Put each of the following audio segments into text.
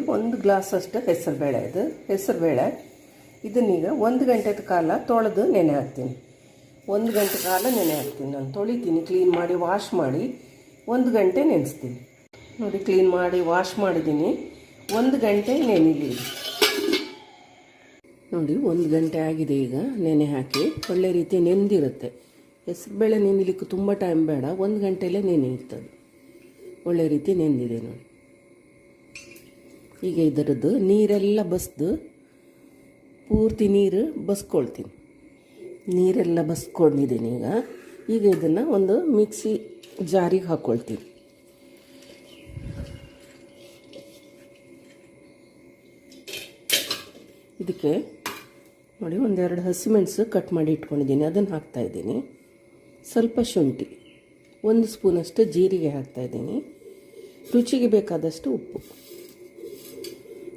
ಒಂದು ಗ್ಲಾಸ್ ಅಷ್ಟು ಹೆಸರುಬೇಳೆ ಇದು, ಹೆಸರುಬೇಳೆ. ಇದನ್ನೀಗ ಒಂದು ಗಂಟೆದ ಕಾಲ ತೊಳೆದು ನೆನೆ ಹಾಕ್ತೀನಿ. ಒಂದು ಗಂಟೆ ಕಾಲ ನೆನೆ ಹಾಕ್ತೀನಿ. ನಾನು ತೊಳಿತೀನಿ ಕ್ಲೀನ್ ಮಾಡಿ ವಾಶ್ ಮಾಡಿ, ಒಂದು ಗಂಟೆ ನೆನೆಸ್ತೀನಿ. ನೋಡಿ ಕ್ಲೀನ್ ಮಾಡಿ ವಾಶ್ ಮಾಡಿದ್ದೀನಿ. ಒಂದು ಗಂಟೆ ನೆನಿಲಿ. ನೋಡಿ, ಒಂದು ಗಂಟೆ ಆಗಿದೆ ಈಗ ನೆನೆ ಹಾಕಿ. ಒಳ್ಳೆ ರೀತಿ ನೆಂದಿರುತ್ತೆ. ಹೆಸರುಬೇಳೆ ನೆನಿಲಿಕ್ಕೆ ತುಂಬ ಟೈಮ್ ಬೇಡ. ಒಂದು ಗಂಟೆಯಲ್ಲೇ ನೆನೆ ಇರ್ತದೆ. ಒಳ್ಳೆ ರೀತಿ ನೆಂದಿದೆ ನೋಡಿ. ಈಗ ಇದರದ್ದು, ನೀರೆಲ್ಲ ಬಸ್ದು, ಪೂರ್ತಿ ನೀರು ಬಸ್ಕೊಳ್ತೀನಿ. ನೀರೆಲ್ಲ ಬಸ್ಕೊಂಡಿದ್ದೀನಿ ಈಗ. ಈಗ ಇದನ್ನು ಒಂದು ಮಿಕ್ಸಿ ಜಾರಿಗೆ ಹಾಕ್ಕೊಳ್ತೀನಿ ಇದಕ್ಕೆ ನೋಡಿ, ಒಂದೆರಡು ಹಸಿಮೆಣಸು ಕಟ್ ಮಾಡಿ ಇಟ್ಕೊಂಡಿದ್ದೀನಿ. ಅದನ್ನು ಹಾಕ್ತಾಯಿದ್ದೀನಿ ಸ್ವಲ್ಪ ಶುಂಠಿ, ಒಂದು ಸ್ಪೂನಷ್ಟು ಜೀರಿಗೆ ಹಾಕ್ತಾಯಿದ್ದೀನಿ ರುಚಿಗೆ ಬೇಕಾದಷ್ಟು ಉಪ್ಪು.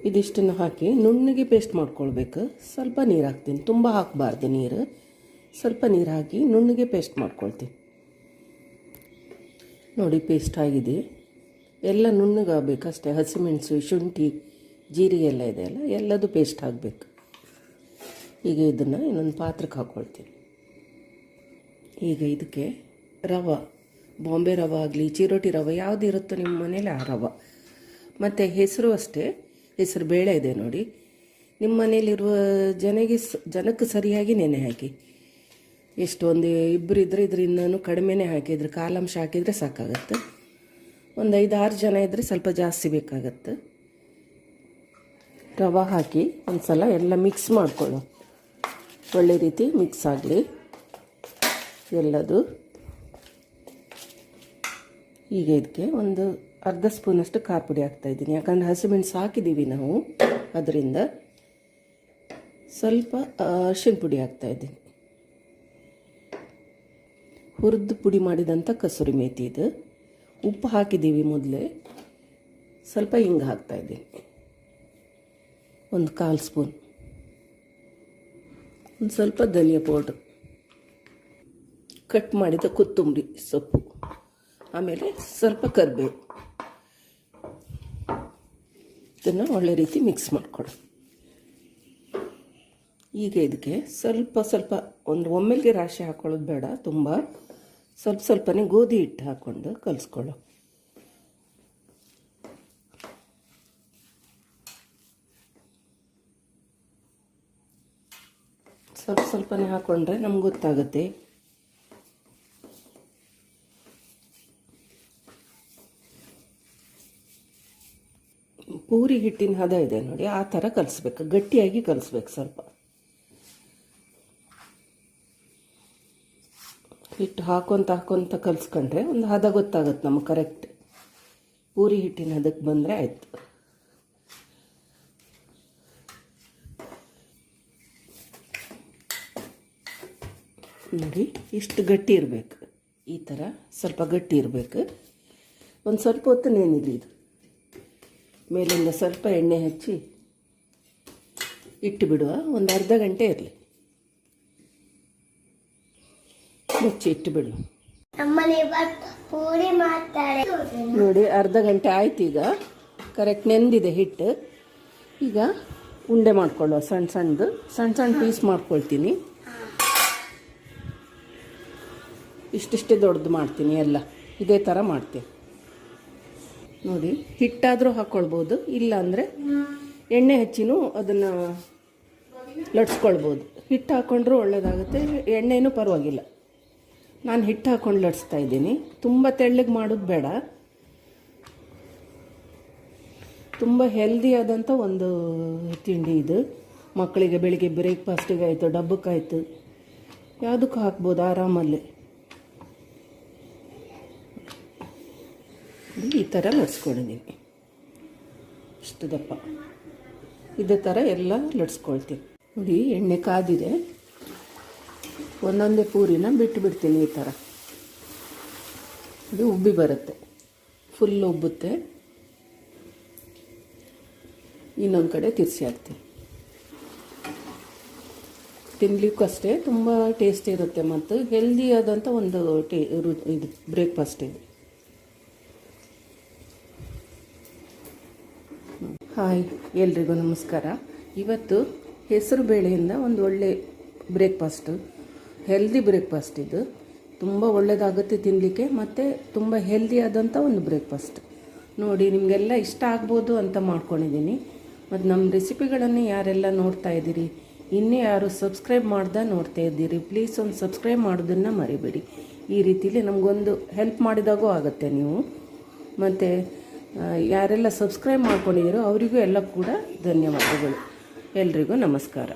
ಇದಿಷ್ಟನ್ನು ಹಾಕಿ ನುಣ್ಣಗೆ ಪೇಸ್ಟ್ ಮಾಡ್ಕೊಳ್ಬೇಕು. ಸ್ವಲ್ಪ ನೀರು ಹಾಕ್ತೀನಿ. ತುಂಬ ಹಾಕಬಾರ್ದು ನೀರು. ಸ್ವಲ್ಪ ನೀರು ಹಾಕಿ ನುಣ್ಣಗೆ ಪೇಸ್ಟ್ ಮಾಡ್ಕೊಳ್ತೀನಿ. ನೋಡಿ ಪೇಸ್ಟ್ ಆಗಿದೆ. ಎಲ್ಲ ನುಣ್ಣಗಾಗಬೇಕಷ್ಟೇ ಹಸಿಮೆಣಸು, ಶುಂಠಿ, ಜೀರಿಗೆ ಎಲ್ಲ ಇದೆಯಲ್ಲ ಎಲ್ಲದು ಪೇಸ್ಟ್ ಆಗಬೇಕು. ಈಗ ಇದನ್ನು ಇನ್ನೊಂದು ಪಾತ್ರಕ್ಕೆ ಹಾಕ್ಕೊಳ್ತೀನಿ ಈಗ ಇದಕ್ಕೆ ರವೆ. ಬಾಂಬೆ ರವೆ ಆಗಲಿ, ಚಿರೋಟಿ ರವೆ ಯಾವುದಿರುತ್ತೋ ನಿಮ್ಮ ಮನೇಲಿ ಆ ರವೆ. ಮತ್ತು ಹೆಸರು ಅಷ್ಟೇ. ಹೆಸರು ಬೇಳೆ ಇದೆ ನೋಡಿ. ನಿಮ್ಮ ಮನೇಲಿರುವ ಜನಗೆ ಜನಕ್ಕೆ ಸರಿಯಾಗಿ ನೆನೆ ಹಾಕಿ. ಎಷ್ಟು ಒಂದು ಇಬ್ಬರು ಇದ್ರೆ ಇದರಿಂದನೂ ಕಡಿಮೆನೇ ಹಾಕಿದ್ರೆ, ಕಾಲಂಶ ಹಾಕಿದರೆ ಸಾಕಾಗತ್ತೆ. ಒಂದು ಐದು ಆರು ಜನ ಇದ್ದರೆ ಸ್ವಲ್ಪ ಜಾಸ್ತಿ ಬೇಕಾಗತ್ತೆ. ರವೆ ಹಾಕಿ ಒಂದು ಸಲ ಎಲ್ಲ ಮಿಕ್ಸ್ ಮಾಡಿಕೊಳ್ಳು ಒಳ್ಳೆ ರೀತಿ ಮಿಕ್ಸ್ ಆಗಲಿ. ಎಲ್ಲದು. ಈಗ ಇದಕ್ಕೆ ಒಂದು ಅರ್ಧ ಸ್ಪೂನಷ್ಟು ಖಾರ ಪುಡಿ ಹಾಕ್ತಾಯಿದ್ದೀನಿ ಯಾಕಂದರೆ ಹಸಿಮೆಣಸು ಹಾಕಿದ್ದೀವಿ ನಾವು. ಅದರಿಂದ ಸ್ವಲ್ಪ ಅರ್ಶಿನ ಪುಡಿ ಹಾಕ್ತಾಯಿದ್ದೀನಿ ಹುರಿದು ಪುಡಿ ಮಾಡಿದಂಥ ಕಸೂರಿ ಮೇಥಿ ಇದು. ಉಪ್ಪು ಹಾಕಿದ್ದೀವಿ ಮೊದಲೇ. ಸ್ವಲ್ಪ ಹಿಂಗೆ ಹಾಕ್ತಾಯಿದ್ದೀನಿ ಒಂದು ಕಾಲು ಸ್ಪೂನ್. ಒಂದು ಸ್ವಲ್ಪ ಧನಿಯಾ ಪೌಡ್ರ್. ಕಟ್ ಮಾಡಿದ ಕೊತ್ತಂಬರಿ ಸೊಪ್ಪು. ಆಮೇಲೆ ಸ್ವಲ್ಪ ಕರಿಬೇವು. ಇದನ್ನು ಒಳ್ಳೆ ರೀತಿ ಮಿಕ್ಸ್ ಮಾಡ್ಕೊಳ್ಳಿ ಈಗ ಇದಕ್ಕೆ ಸ್ವಲ್ಪ ಸ್ವಲ್ಪ ಒಂದು ಒಮ್ಮೆಲ್ಗೆ ರಾಶಿ ಹಾಕೊಳ್ಳೋದು ಬೇಡ, ತುಂಬ ಸ್ವಲ್ಪ ಸ್ವಲ್ಪನೇ ಗೋಧಿ ಹಿಟ್ಟು ಹಾಕ್ಕೊಂಡು ಕಲಿಸ್ಕೊಳ್ಳೋ ಸ್ವಲ್ಪ ಸ್ವಲ್ಪನೇ ಹಾಕ್ಕೊಂಡ್ರೆ ನಮ್ಗೆ ಗೊತ್ತಾಗುತ್ತೆ. ಪೂರಿ ಹಿಟ್ಟಿನ ಹದ ಇದೆ ನೋಡಿ, ಆ ಥರ ಕಲಿಸ್ಬೇಕು. ಗಟ್ಟಿಯಾಗಿ ಕಲಿಸ್ಬೇಕು ಸ್ವಲ್ಪ. ಹಿಟ್ಟು ಹಾಕೊಂತ ಹಾಕೊತ ಕಲಿಸ್ಕೊಂಡ್ರೆ ಒಂದು ಹದ ಗೊತ್ತಾಗುತ್ತೆ ನಮಗೆ ಕರೆಕ್ಟ್ ಪೂರಿ ಹಿಟ್ಟಿನ ಹದಕ್ಕೆ ಬಂದರೆ ಆಯಿತು. ನೋಡಿ, ಇಷ್ಟು ಗಟ್ಟಿ ಇರಬೇಕು. ಈ ಥರ ಸ್ವಲ್ಪ ಗಟ್ಟಿ ಇರಬೇಕು. ಒಂದು ಸ್ವಲ್ಪ ಹೊತ್ತು ನೇನಿದೆ ಇದು. ಮೇಲಿಂದ ಸ್ವಲ್ಪ ಎಣ್ಣೆ ಹಚ್ಚಿ ಇಟ್ಟು ಬಿಡುವ ಒಂದು ಅರ್ಧ ಗಂಟೆ ಇರಲಿ. ಮುಚ್ಚಿ ಇಟ್ಟು ಬಿಡು ನಮ್ಮನೆ ಇವತ್ತು ಪೂರಿ ಮಾಡ್ತಾರೆ. ನೋಡಿ ಅರ್ಧ ಗಂಟೆ ಆಯ್ತು ಈಗ. ಕರೆಕ್ಟ್ ನೆಂದಿದೆ ಹಿಟ್ಟು. ಈಗ ಉಂಡೆ ಮಾಡ್ಕೊಳ್ಳುವ ಸಣ್ಣ ಸಣ್ಣದು ಸಣ್ಣ ಸಣ್ಣ ಪೀಸ್ ಮಾಡ್ಕೊಳ್ತೀನಿ. ಇಷ್ಟಿಷ್ಟೇ ದೊಡ್ಡದು ಮಾಡ್ತೀನಿ ಎಲ್ಲ. ಇದೇ ಥರ ಮಾಡ್ತೀನಿ. ನೋಡಿ, ಹಿಟ್ಟಾದರೂ ಹಾಕ್ಕೊಳ್ಬೋದು ಇಲ್ಲ ಅಂದರೆ ಎಣ್ಣೆ ಹಚ್ಚಿನೂ ಅದನ್ನು ಲಟ್ಸ್ಕೊಳ್ಬೋದು. ಹಿಟ್ಟು ಹಾಕ್ಕೊಂಡ್ರೂ ಒಳ್ಳೆಯದಾಗುತ್ತೆ ಎಣ್ಣೆನೂ ಪರವಾಗಿಲ್ಲ. ನಾನು ಹಿಟ್ಟು ಹಾಕ್ಕೊಂಡು ಲಟ್ಸ್ತಾ ಇದ್ದೀನಿ. ತುಂಬ ತೆಳ್ಳಗೆ ಮಾಡೋದು ಬೇಡ. ತುಂಬ ಹೆಲ್ದಿ ಆದಂಥ ಒಂದು ತಿಂಡಿ ಇದು. ಮಕ್ಕಳಿಗೆ ಬೆಳಿಗ್ಗೆ ಬ್ರೇಕ್ಫಾಸ್ಟಿಗೆ ಆಯಿತು ಡಬ್ಬಕ್ಕಾಯಿತು. ಯಾವುದಕ್ಕೂ ಹಾಕ್ಬೋದು, ಆರಾಮಲ್ಲಿ. ಈ ಥರ ಲಟ್ಸ್ಕೊಂಡಿದ್ದೀವಿ ಇಷ್ಟು ದಪ್ಪ. ಇದೇ ಥರ ಎಲ್ಲ ಲಟ್ಸ್ಕೊಳ್ತೀವಿ ನೋಡಿ, ಎಣ್ಣೆ ಕಾದಿದೆ. ಒಂದೊಂದೇ ಪೂರಿನ ಬಿಟ್ಟು ಬಿಡ್ತೀನಿ ಈ ಥರ. ಇದು ಉಬ್ಬಿ ಬರುತ್ತೆ. ಫುಲ್ ಉಬ್ಬುತ್ತೆ. ಇನ್ನೊಂದು ಕಡೆ ತಿರ್ಸಿ ಹಾಕ್ತೀನಿ. ತಿನ್ಲಿಕ್ಕೂ ಅಷ್ಟೇ, ತುಂಬ ಟೇಸ್ಟಿ ಇರುತ್ತೆ ಮತ್ತು ಹೆಲ್ದಿ ಆದಂಥ ಒಂದು ಟೇ ಇದು ಬ್ರೇಕ್ಫಾಸ್ಟ್ ಇದು. ಹಾಯ್, ಎಲ್ರಿಗೂ ನಮಸ್ಕಾರ. ಇವತ್ತು ಹೆಸರು ಬೇಳೆಯಿಂದ ಒಂದು ಒಳ್ಳೆ ಬ್ರೇಕ್ಫಾಸ್ಟು ಹೆಲ್ದಿ ಬ್ರೇಕ್ಫಾಸ್ಟ್ ಇದು. ತುಂಬ ಒಳ್ಳೆಯದಾಗುತ್ತೆ ತಿನ್ನಲಿಕ್ಕೆ ಮತ್ತು ತುಂಬ ಹೆಲ್ದಿ ಆದಂಥ ಒಂದು ಬ್ರೇಕ್ಫಾಸ್ಟ್ ನೋಡಿ, ನಿಮಗೆಲ್ಲ ಇಷ್ಟ ಆಗ್ಬೋದು ಅಂತ ಮಾಡ್ಕೊಂಡಿದ್ದೀನಿ. ಮತ್ತು ನಮ್ಮ ರೆಸಿಪಿಗಳನ್ನು ಯಾರೆಲ್ಲ ನೋಡ್ತಾ ಇದ್ದೀರಿ, ಇನ್ನೂ ಯಾರು ಸಬ್ಸ್ಕ್ರೈಬ್ ಮಾಡ್ದೆ ನೋಡ್ತಾ ಇದ್ದೀರಿ ಪ್ಲೀಸ್ ಒಂದು ಸಬ್ಸ್ಕ್ರೈಬ್ ಮಾಡೋದನ್ನು ಮರಿಬೇಡಿ. ಈ ರೀತಿಯಲ್ಲಿ ನಮಗೊಂದು ಹೆಲ್ಪ್ ಮಾಡಿದಾಗೂ ಆಗುತ್ತೆ ನೀವು. ಮತ್ತು ಯಾರೆಲ್ಲ ಸಬ್ಸ್ಕ್ರೈಬ್ ಮಾಡ್ಕೊಂಡಿದ್ದೀರೋ ಅವರಿಗೂ ಎಲ್ಲ ಕೂಡ ಧನ್ಯವಾದಗಳು. ಎಲ್ರಿಗೂ ನಮಸ್ಕಾರ.